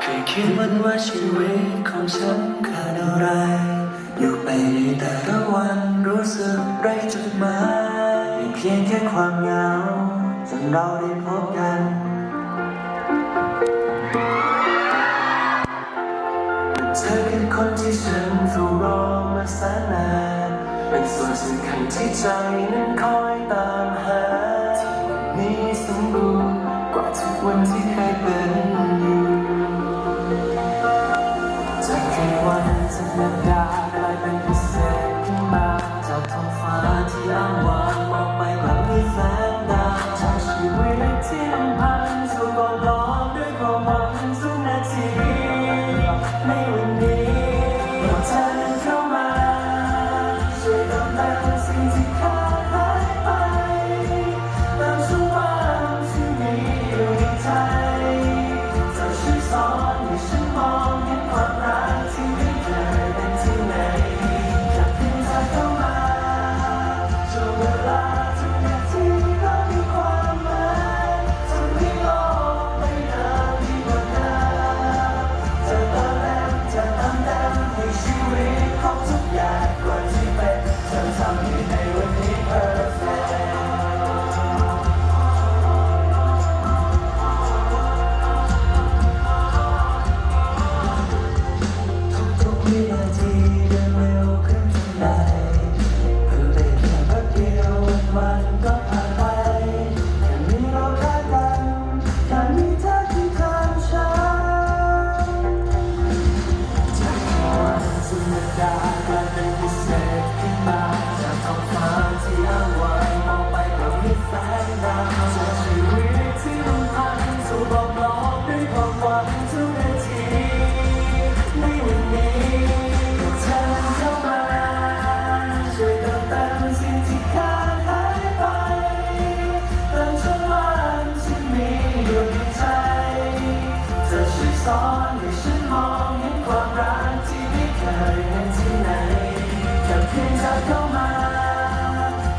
เคยคิดว่าชีวิตของฉันขาดอะไร อยู่ไปในแต่ละวันรู้สึกไร้จุดหมายเพียงแค่ความเหงาจนเราได้พบกันเธอเป็นคนที่ฉันเฝ้ารอมาแสนนานเป็นส่วนสำคัญที่ใจนั้นคอยตามหา when you had the จเช่วยสอนให้ฉันมองเห็นความรักที่ไม่เคยเห็นที่ไหนแค่เพียงเธอเข้ามา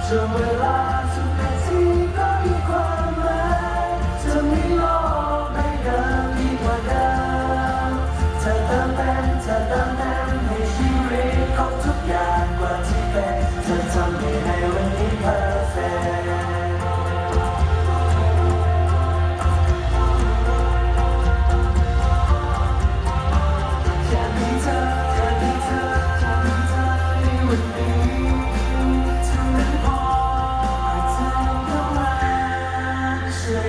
ช่วงเวลา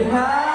ดีครับ